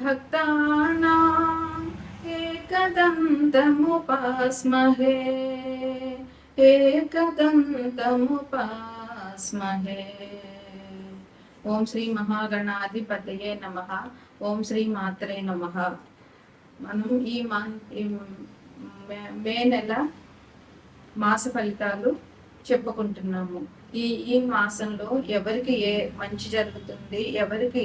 భక్తానాం ఏకదంతముపాస్మహే ఏకదంతముపాస్మహే ఓం శ్రీ మహాగణాధిపతయే నమ ఓం శ్రీ మాత్రే నమ మనం ఈ మా మే- మే నెల మాస ఫలితాలు చెప్పుకుంటున్నాము. ఈ ఈ మాసంలో ఎవరికి ఏ మంచి జరుగుతుంది ఎవరికి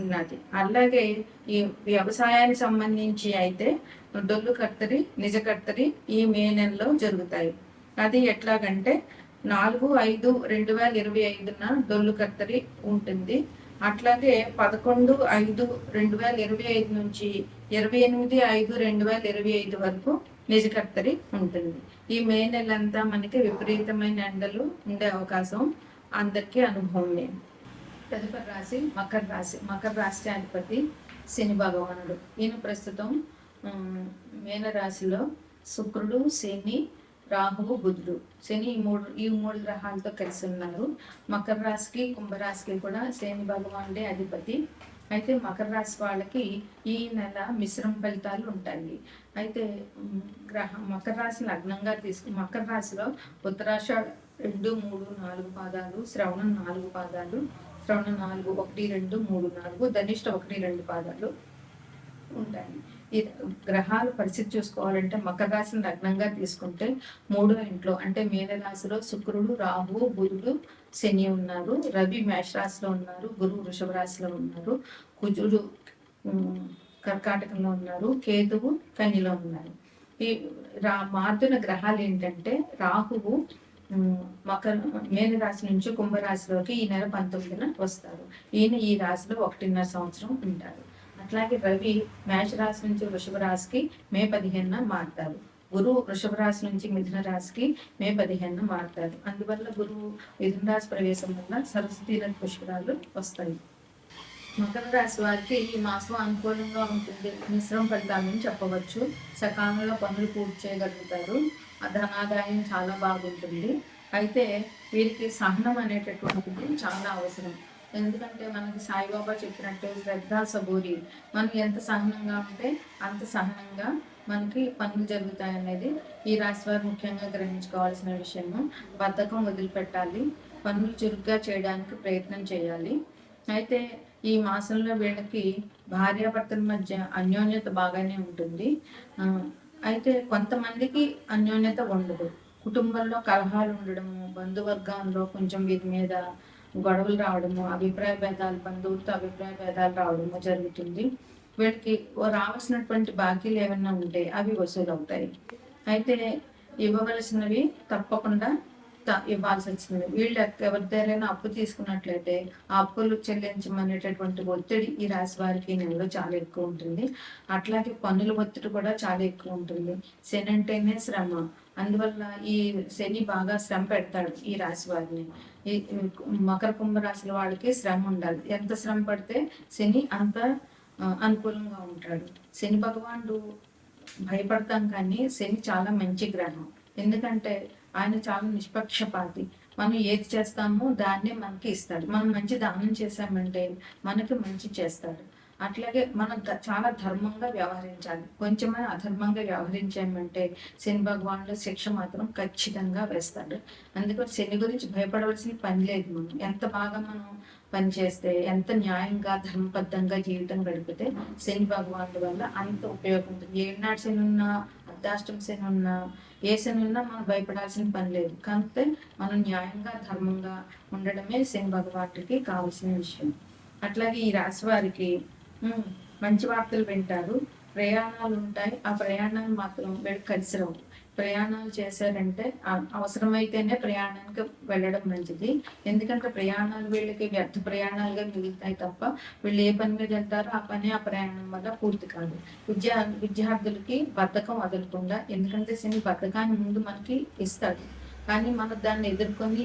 ఉన్నది. అలాగే ఈ వ్యవసాయానికి సంబంధించి అయితే డొల్లు కత్తరి నిజ కత్తరి ఈ మే నెలలో జరుగుతాయి. అది ఎట్లాగంటే నాలుగు ఐదు రెండు వేల ఇరవై ఐదున డొల్లు కత్తరి ఉంటుంది. అట్లాగే పదకొండు ఐదు రెండు వేల ఇరవై ఐదు నుంచి ఇరవై ఎనిమిది ఐదు రెండు వేల ఇరవై ఐదు వరకు నిజ కత్తరి ఉంటుంది. ఈ మే నెలంతా మనకి విపరీతమైన ఎండలు ఉండే అవకాశం అందరికీ అనుభవమే. తదుపరి రాశి మకర రాశి. మకర రాశి అధిపతి శని భగవానుడు. ఈయన ప్రస్తుతం ఉమ్, రాశిలో శుక్రుడు శని రాహువు బుధుడు. శని ఈ మూడు ఈ మూడు గ్రహాలతో కలిసి ఉన్నారు. మకర రాశికి కుంభరాశికి కూడా శని భగవానుడే అధిపతి. అయితే మకర రాశి వాళ్ళకి ఈ నెల మిశ్రమ ఫలితాలు ఉంటాయి. అయితే గ్రహ మకర రాశి లగ్నంగా తీసుకు మకర రాశిలో ఉత్తరాష రెండు మూడు నాలుగు పాదాలు శ్రవణం నాలుగు పాదాలు శ్రవణ నాలుగు ఒకటి రెండు మూడు నాలుగు ధనిష్ట ఒకటి రెండు పాదాలు ఉంటాయి. ఈ గ్రహాల పరిస్థితి చూసుకోవాలంటే మకర రాశిని లగ్నంగా తీసుకుంటే మూడో ఇంట్లో అంటే మీన రాశిలో శుక్రుడు రాహు బుధుడు శని ఉన్నారు రవి మేష రాశిలో ఉన్నారు గురువు వృషభ రాశిలో ఉన్నారు కుజుడు కర్కాటకంలో ఉన్నారు కేతువు కన్యలో ఉన్నారు. ఈ రా మారుతున్న గ్రహాలు ఏంటంటే రాహువు మకర మేన రాశి నుంచి కుంభరాశిలోకి ఈ నెల పంతొమ్మిదిన వస్తారు. ఈయన ఈ రాశిలో ఒకటిన్నర సంవత్సరం ఉంటారు. అట్లాగే రవి మేష రాశి నుంచి వృషభ రాశికి మే పదిహేనున మారుతారు. గురువు వృషభ రాశి నుంచి మిథున రాశికి మే పదిహేనున మారుతారు. అందువల్ల గురువు మిథున రాశి ప్రవేశం వల్ల సరస్వతి నది పుష్కరాలు వస్తాయి. మకర రాశి వారికి ఈ మాసం అనుకూలంగా ఉంటుంది. మిశ్రమ ఫలితాలని చెప్పవచ్చు. సకాలంలో పనులు పూర్తి చేయగలుగుతారు. ధనాదాయం చాలా బాగుంటుంది. అయితే వీరికి సహనం అనేటటువంటిది చాలా అవసరం. ఎందుకంటే మనకి సాయిబాబా చెప్పినట్టు శ్రద్ధ సబూరి. మనం ఎంత సహనంగా ఉంటే అంత సహనంగా మనకి పనులు జరుగుతాయి అనేది ఈ రాశి వారు ముఖ్యంగా గ్రహించుకోవాల్సిన విషయము. బద్ధకం వదిలిపెట్టాలి. పనులు చురుగ్గా చేయడానికి ప్రయత్నం చేయాలి. అయితే ఈ మాసంలో వీళ్ళకి భార్యాభర్తల మధ్య అన్యోన్యత బాగానే ఉంటుంది. అయితే కొంతమందికి అన్యోన్యత ఉండదు. కుటుంబంలో కలహాలు ఉండడము బంధువర్గాల్లో కొంచెం వీరి మీద గొడవలు రావడము అభిప్రాయ భేదాలు బంధువులతో అభిప్రాయ భేదాలు రావడము జరుగుతుంది. వీళ్ళకి రావాల్సినటువంటి బాకీలు ఏమైనా ఉంటే అవి వసూలు అవుతాయి అయితే ఇవ్వవలసినవి తప్పకుండా ఇవ్వాల్సి వచ్చింది? వీళ్ళు ఎక్క- అప్పు తీసుకున్నట్లయితే ఆ అప్పులు చెల్లించమనేటటువంటి ఒత్తిడి ఈ రాశి వారికి నెలలో చాలా ఎక్కువ ఉంటుంది. అట్లాగే పన్నుల ఒత్తిడి కూడా చాలా ఎక్కువ ఉంటుంది. శని అంటేనే శ్రమ. అందువల్ల ఈ శని బాగా శ్రమ పెడతాడు ఈ రాశి వారిని. ఈ మకర కుంభ రాశుల వాళ్ళకి శ్రమ ఉండాలి. ఎంత శ్రమ పడితే శని అంత అనుకూలంగా ఉంటాడు. శని భగవానుడు భయపడతాం కానీ శని చాలా మంచి గ్రహం. ఎందుకంటే ఆయన చాలా నిష్పక్షపాతి. మనం ఏది చేస్తామో దాన్నే మనకి ఇస్తాడు. మనం మంచి దానం చేశామంటే మనకి మంచి చేస్తాడు. అట్లాగే మనం చాలా ధర్మంగా వ్యవహరించాలి. కొంచెమైనా అధర్మంగా వ్యవహరించామంటే శని భగవానుడు శిక్ష మాత్రం ఖచ్చితంగా వేస్తాడు. అందుకని శని గురించి భయపడవలసిన పని లేదు మనం. ఎంత బాగా మనం పని చేస్తే ఎంత న్యాయంగా ధర్మబద్ధంగా జీవితం గడిపితే శని భగవానుడి వల్ల అంత ఉపయోగం ఉంటుంది. ఏనాడు శని ఉన్నా అర్ధాష్టమ శని ఉన్నా ఏ శని ఉన్నా మనం భయపడాల్సిన పని లేదు. కాకపోతే మనం న్యాయంగా ధర్మంగా ఉండడమే శని భగవానుడికి కావాల్సిన విషయం. అట్లాగే ఈ రాశి వారికి మంచి వార్తలు వింటారు. ప్రయాణాలు ఉంటాయి. ఆ ప్రయాణాలు మాత్రం వీళ్ళు కలిసి రావు. ప్రయాణాలు చేశారంటే అవసరమైతేనే ప్రయాణానికి వెళ్ళడం మంచిది. ఎందుకంటే ప్రయాణాలు వీళ్ళకి వ్యర్థ ప్రయాణాలుగా మిగులుతాయి తప్ప వీళ్ళు ఏ పని మీద వెళ్తారో ఆ పని ఆ ప్రయాణం వల్ల పూర్తి కాదు. విద్యా విద్యార్థులకి బద్ధకం వదలకుండా ఎందుకంటే శని బద్ధకాన్ని ముందు మనకి ఇస్తాడు. కానీ మనం దాన్ని ఎదుర్కొని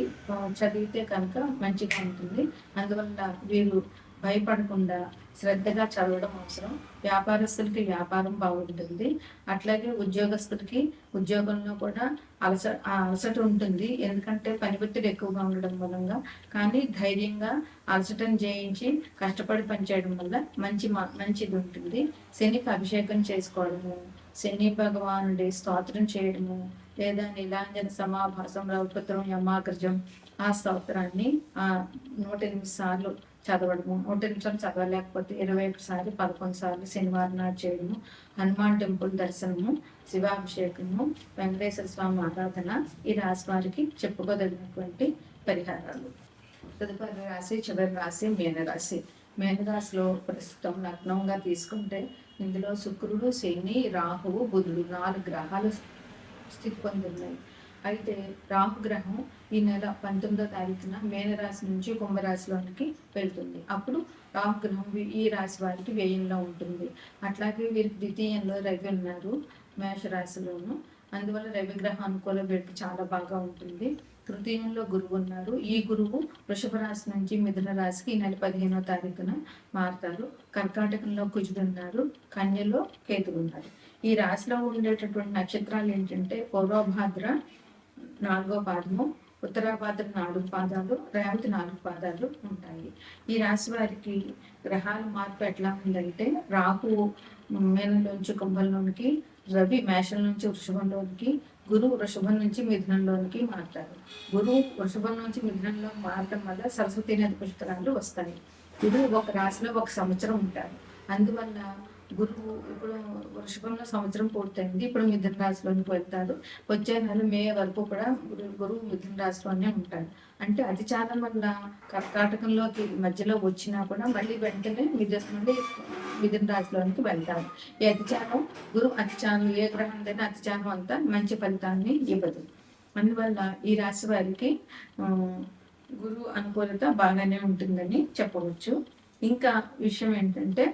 చదివితే కనుక మంచిగా ఉంటుంది. అందువల్ల వీరు భయపడకుండా శ్రద్ధగా చదవడం అవసరం. వ్యాపారస్తులకి వ్యాపారం బాగుంటుంది. అట్లాగే ఉద్యోగస్తులకి ఉద్యోగంలో కూడా అలస అలసట ఉంటుంది. ఎందుకంటే పని ఒత్తిడి ఎక్కువగా ఉండడం మూలంగా కానీ ధైర్యంగా అలసటను జయించి కష్టపడి పనిచేయడం వల్ల మంచి మంచిది ఉంటుంది. శనికి అభిషేకం చేసుకోవడము శని భగవానుడి స్తోత్రం చేయడము లేదా నీలాంజన సమాభాసం రౌపత్రం యమాగ్రజం ఆ స్తోత్రాన్ని ఆ నూట ఎనిమిది సార్లు చదవడము. నూట నిమిషాలు చదవలేకపోతే ఇరవై ఒకసారి పదకొండు సార్లు శనివారం నాడు చేయడము. హనుమాన్ టెంపుల్ దర్శనము శివాభిషేకము వెంకటేశ్వర స్వామి ఆరాధన ఈ రాశి వారికి చెప్పుకోదగినటువంటి పరిహారాలు. తదుపరి రాశి చివరి రాశి మీనరాశి. మీనరాశిలో ప్రస్తుతం లగ్నంగా తీసుకుంటే ఇందులో శుక్రుడు శని రాహువు బుధుడు నాలుగు గ్రహాలు స్థితి పొందున్నాయి. అయితే రాహుగ్రహం ఈ నెల పంతొమ్మిదో తారీఖున మేనరాశి నుంచి కుంభరాశిలోనికి వెళ్తుంది. అప్పుడు రాహుగ్రహం ఈ రాశి వారికి వ్యయంలో ఉంటుంది. అట్లాగే వీరు ద్వితీయంలో రవి ఉన్నారు మేషరాశిలోను. అందువల్ల రవి గ్రహం అనుకూల వీరికి చాలా బాగా ఉంటుంది. తృతీయంలో గురువు ఉన్నారు. ఈ గురువు వృషభ రాశి నుంచి మిథున రాశికి ఈ నెల పదిహేనో తారీఖున మారుతారు. కర్కాటకంలో కుజుడు ఉన్నారు. కన్యలో కేతుడు ఉన్నారు. ఈ రాశిలో ఉండేటటువంటి నక్షత్రాలు ఏంటంటే పూర్వభాద్ర నాలుగో పాదము ఉత్తరాభాద్ర నాలుగు పాదాలు రేవతి నాలుగు పాదాలు ఉంటాయి. ఈ రాశి వారికి గ్రహాల మార్పు ఎట్లా ఉందంటే రాహు మేనంలోంచి కుంభంలోనికి రవి మేషం నుంచి వృషభంలోనికి గురువు వృషభం నుంచి మిథునంలోనికి మారుతారు. గురువు వృషభం నుంచి మిథునంలో మారటం వల్ల సరస్వతి నది పుష్కరాలు వస్తాయి. గురువు ఒక రాశిలో ఒక సంవత్సరం ఉంటారు. అందువల్ల గురువు ఇప్పుడు వృషభంలో సంవత్సరం పూర్తయింది. ఇప్పుడు మిథున రాశిలోనికి వెళ్తారు. వచ్చే నెల మే వరకు కూడా గురువు మిథున రాశిలోనే ఉంటాడు అంటే అతిచారం వల్ల కర్కాటకంలోకి మధ్యలో వచ్చినా కూడా మళ్ళీ వెంటనే మిథున నుండి మిథున రాశిలోనికి వెళ్తారు. ఈ అతిచారం గురువు అతిచారం ఏ గ్రహం అయినా అతిచారం అంతా మంచి ఫలితాన్ని ఇవ్వదు. అందువల్ల ఈ రాశి వారికి గురువు అనుకూలత బాగానే ఉంటుందని చెప్పవచ్చు. ఇంకా విషయం ఏంటంటే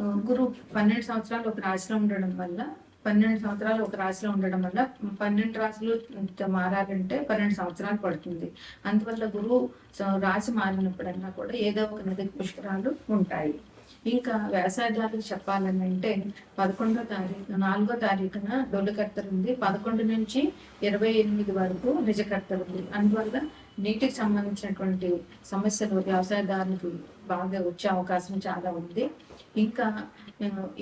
గురు గురువు పన్నెండు సంవత్సరాలు ఒక రాశిలో ఉండడం వల్ల పన్నెండు సంవత్సరాలు ఒక రాశిలో ఉండడం వల్ల పన్నెండు రాశులు మారాలంటే పన్నెండు సంవత్సరాలు పడుతుంది. అందువల్ల గురువు రాశి మారినప్పుడన్నా కూడా ఏదో ఒక నది పుష్కరాలు ఉంటాయి. ఇంకా వ్యాసాదాలకు చెప్పాలనంటే పదకొండో తారీఖు నాలుగో తారీఖున డొల్లుకర్తలు ఉంది. పదకొండు నుంచి ఇరవై ఎనిమిది వరకు నిజకర్తలు ఉంది. అందువల్ల నీటికి సంబంధించినటువంటి సమస్యలు వ్యవసాయదారులకు బాగా వచ్చే అవకాశం చాలా ఉంది. ఇంకా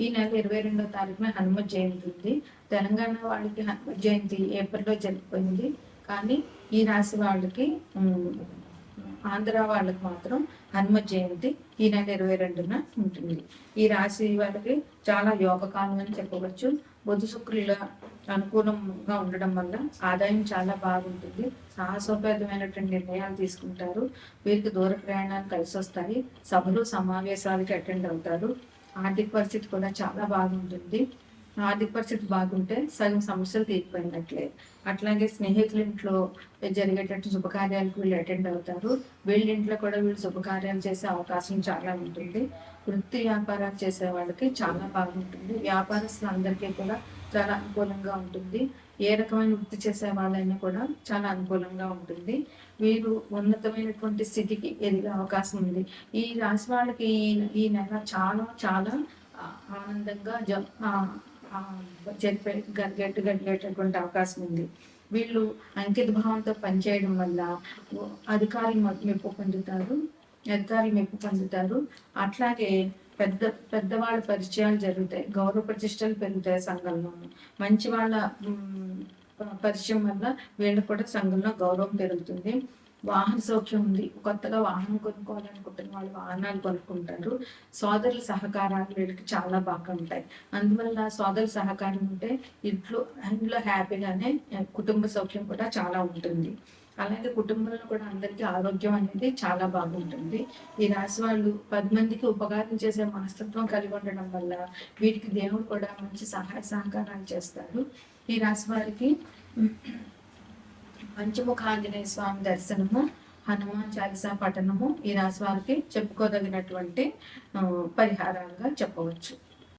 ఈ నెల ఇరవై రెండో తారీఖున హనుమ జయంతి ఉంది. తెలంగాణ వాళ్ళకి హనుమ జయంతి ఏప్రిల్లో జరిగిపోయింది. కానీ ఈ రాశి వాళ్ళకి ఆంధ్ర వాళ్ళకి మాత్రం హనుమ జయంతి ఈ నెల ఇరవై రెండున ఉంటుంది. ఈ రాశి వాళ్ళకి చాలా యోగకాలం అని చెప్పవచ్చు. బుధ శుక్రుల అనుకూలంగా ఉండడం వల్ల ఆదాయం చాలా బాగుంటుంది. సాహసోపేతమైనటువంటి నిర్ణయాలు తీసుకుంటారు. వీరికి దూర ప్రయాణాలు కలిసి వస్తాయి. సభలు సమావేశాలకి అటెండ్ అవుతారు. ఆర్థిక పరిస్థితి కూడా చాలా బాగుంటుంది. ఆర్థిక పరిస్థితి బాగుంటే సగం సమస్యలు తీరిపోయినట్లే. అట్లాగే స్నేహితుల ఇంట్లో జరిగేటట్టు శుభకార్యాలకు వీళ్ళు అటెండ్ అవుతారు. వీళ్ళ ఇంట్లో కూడా వీళ్ళు శుభకార్యాలు చేసే అవకాశం చాలా ఉంటుంది. వృత్తి వ్యాపారాలు చేసే వాళ్ళకి చాలా బాగుంటుంది. వ్యాపారస్తులందరికీ కూడా చాలా అనుకూలంగా ఉంటుంది. ఏ రకమైన వృత్తి చేసే వాళ్ళైనా కూడా చాలా అనుకూలంగా ఉంటుంది. వీరు ఉన్నతమైనటువంటి స్థితికి ఎదిగే అవకాశం ఉంది. ఈ రాశి వాళ్ళకి ఈ ఈ నెల చాలా చాలా ఆనందంగా ఆనందంగా జ ఆ, జరిపే గడిగేటటువంటి అవకాశం ఉంది. వీళ్ళు అంకిత భావంతో పనిచేయడం వల్ల అధికారులు మెప్పు పొందుతారు అధికారులు మెప్పు పొందుతారు. అట్లాగే పెద్ద పెద్దవాళ్ళ పరిచయాలు జరుగుతాయి. గౌరవ ప్రతిష్టలు పెరుగుతాయి సంఘంలో మంచి వాళ్ళ పరిచయం వల్ల వీళ్ళకి కూడా సంఘంలో గౌరవం పెరుగుతుంది. వాహన సౌఖ్యం ఉంది. కొత్తగా వాహనం కొనుక్కోవాలనుకుంటున్న వాళ్ళు వాహనాలు కొనుక్కుంటారు. సోదరుల సహకారాలు వీళ్ళకి చాలా బాగా ఉంటాయి. అందువల్ల సోదరుల సహకారం ఉంటే ఇంట్లో ఇంట్లో హ్యాపీగానే కుటుంబ సౌఖ్యం కూడా చాలా ఉంటుంది. అలాగే కుటుంబంలో కూడా అందరికీ ఆరోగ్యం అనేది చాలా బాగుంటుంది. ఈ రాశి వాళ్ళు పది మందికి ఉపకారం చేసే మనస్తత్వం కలిగి ఉండడం వల్ల వీటికి దేవుడు కూడా మంచి సహాయ సహకారాలు చేస్తారు. ఈ రాశి వారికి పంచముఖాంజనేయ స్వామి దర్శనము హనుమాన్ చాలీసా పఠనము ఈ రాశి వారికి చెప్పుకోదగినటువంటి పరిహారాలుగా చెప్పవచ్చు.